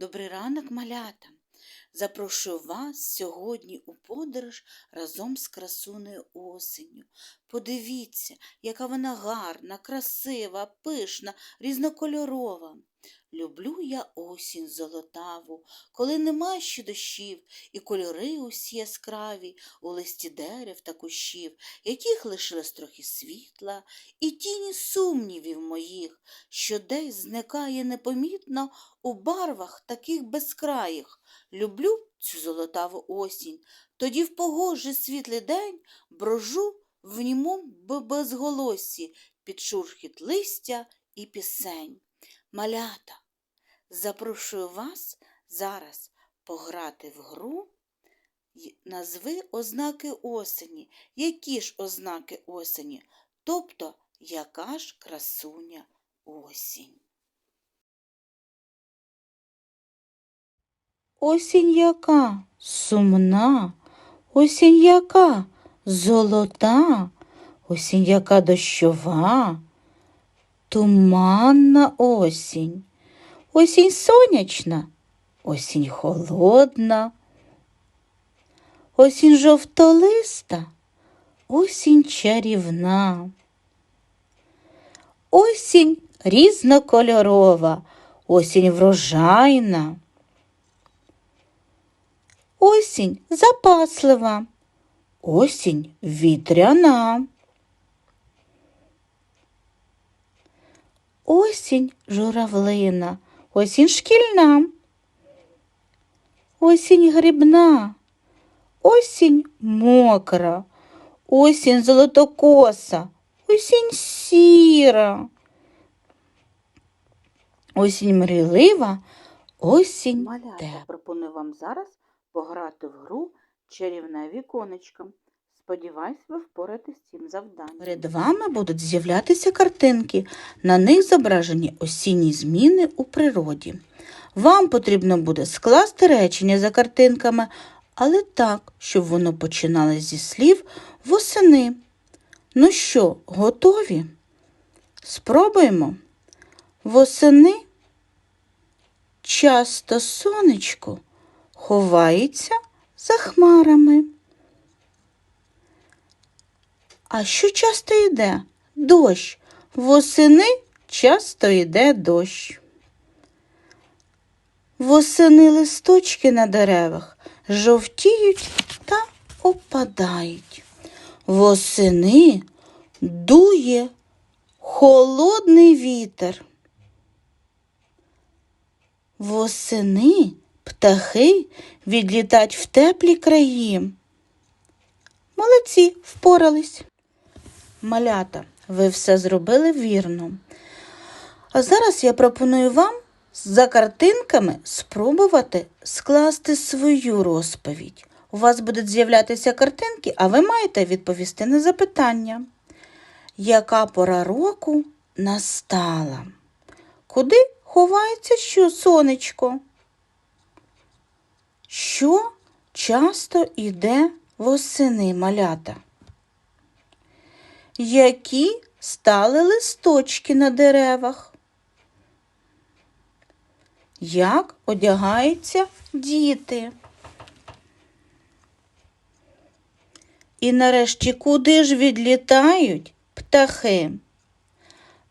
Добрий ранок, малята! Запрошую вас сьогодні у подорож разом з красуною осенню. Подивіться, яка вона гарна, красива, пишна, різнокольорова. Люблю я осінь золотаву, коли нема ще дощів, і кольори усі яскраві у листі дерев та кущів, яких лишилось трохи світла, і тіні сумнівів моїх, що десь зникає непомітно у барвах таких безкраїх. Люблю цю золотаву осінь. Тоді в погожий світлий день брожу в німому безголоссі під шурхіт листя і пісень. Малята, запрошую вас зараз пограти в гру. Назви ознаки осені. Які ж ознаки осені? Тобто, яка ж красуня осінь? Осінь яка сумна, осінь яка золота, осінь яка дощова, туманна осінь, осінь сонячна, осінь холодна, осінь жовтолиста, осінь чарівна. Осінь різнокольорова, осінь врожайна. Осінь запаслива, осінь вітряна. Осінь журавлина, осінь шкільна. Осінь грибна, осінь мокра, осінь золотокоса, осінь сіра. Осінь мрійлива, осінь Малята, тепла. пропоную вам зараз пограти в гру чарівне віконечко. Сподіваюсь, ви впораєтесь з цим завданням. Перед вами будуть з'являтися картинки. На них зображені осінні зміни у природі. Вам потрібно буде скласти речення за картинками, але так, щоб воно починалось зі слів восени. Ну що, готові? Спробуємо. Восени часто сонечко ховається за хмарами. А що часто йде? Дощ. Восени часто йде дощ. Восени листочки на деревах жовтіють та опадають. Восени дує холодний вітер. Восени птахи відлітають в теплі краї. Молодці, впорались. Малята, ви все зробили вірно. А зараз я пропоную вам за картинками спробувати скласти свою розповідь. У вас будуть з'являтися картинки, а ви маєте відповісти на запитання. Яка пора року настала? Куди ховається що сонечко? Що часто йде восени малята? Які стали листочки на деревах? Як одягаються діти? І нарешті куди ж відлітають птахи?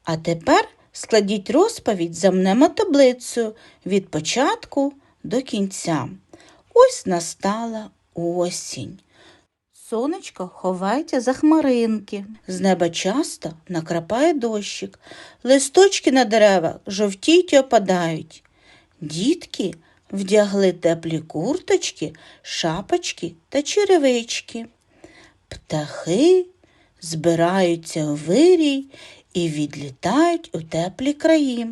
А тепер складіть розповідь за мнемотаблицею від початку до кінця. Ось настала осінь. Сонечко ховається за хмаринки. З неба часто накрапає дощик. Листочки на деревах жовтіють і опадають. Дітки вдягли теплі курточки, шапочки та черевички. Птахи збираються у вирій і відлітають у теплі краї.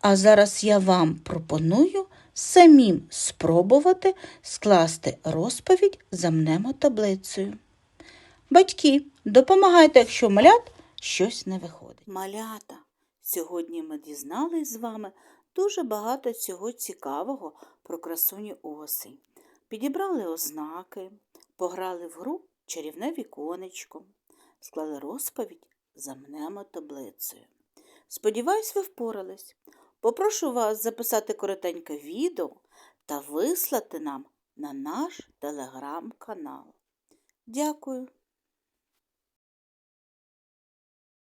А зараз я вам пропоную самим спробувати скласти розповідь за мнемотаблицею. Батьки, допомагайте, якщо малят щось не виходить. Малята, сьогодні ми дізнались з вами дуже багато цього цікавого про красуню осень. Підібрали ознаки, пограли в гру чарівне віконечко, склали розповідь за мнемотаблицею. Сподіваюсь, ви впорались. Попрошу вас записати коротеньке відео та вислати нам на наш телеграм-канал. Дякую.